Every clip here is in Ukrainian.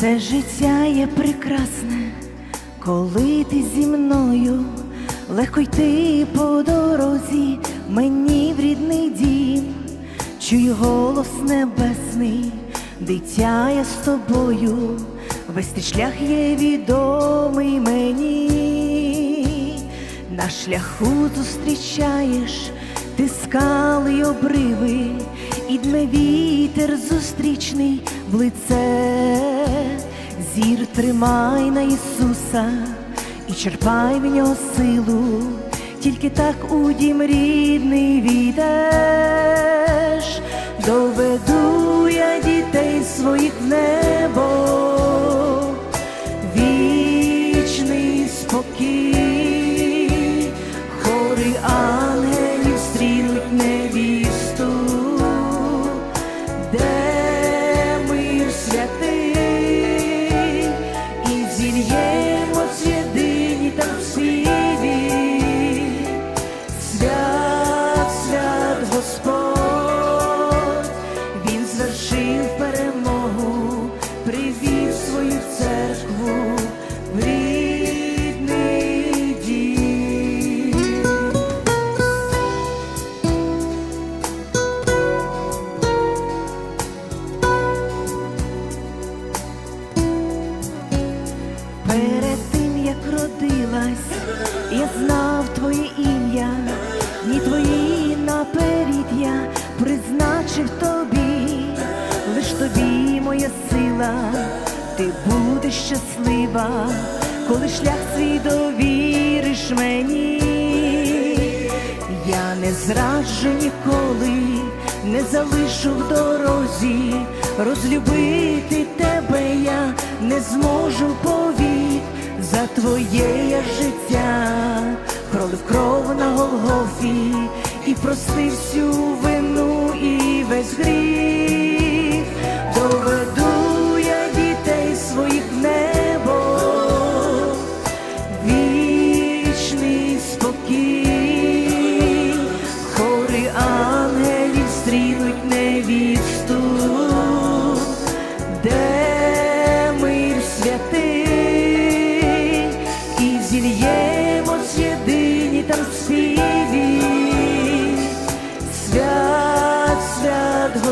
Це життя є прекрасне, коли ти зі мною. Легко йти по дорозі, мені в рідний дім, чую голос небесний, дитя я з тобою, весь твій шлях є відомий мені, на шляху зустрічаєш ти скали й обриви, і дме вітер зустрічний в лице, зір тримай на Ісуса і черпай в нього силу, тільки так у дім рідний війдеш, призначив тобі, лиш тобі моя сила, ти будеш щаслива, коли шлях свій довіриш мені. Я не зраджу ніколи, не залишу в дорозі, розлюбити тебе я не зможу повік за твоє життя, пролив кров на Голгофі і прости всю вину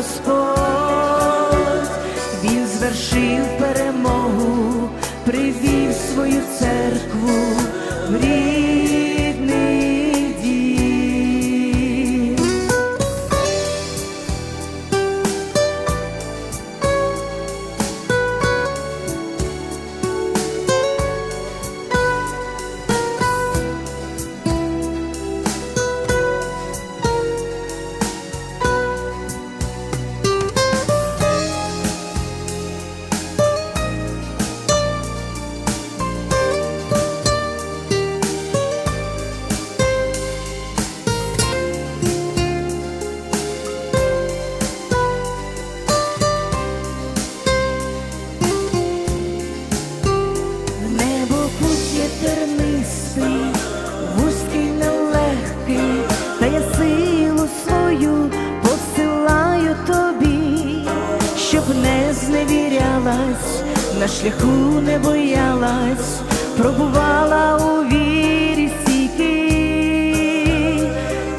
Господь, Він звершив перемогу, привів свою церкву в рідний зневірялась, на шляху не боялась, пробувала у вірі стійки,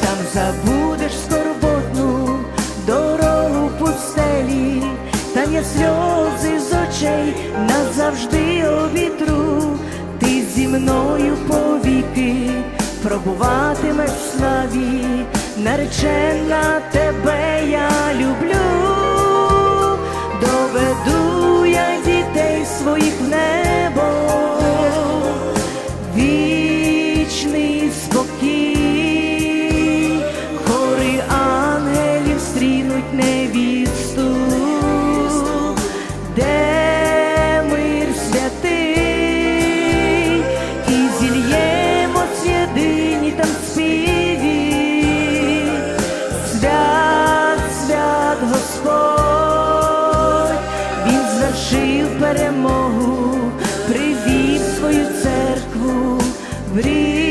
там забудеш скорботну дорогу пустелі, там є сльози з очей назавжди обітру, ти зі мною повіки пробуватимеш славі, наречена abrir.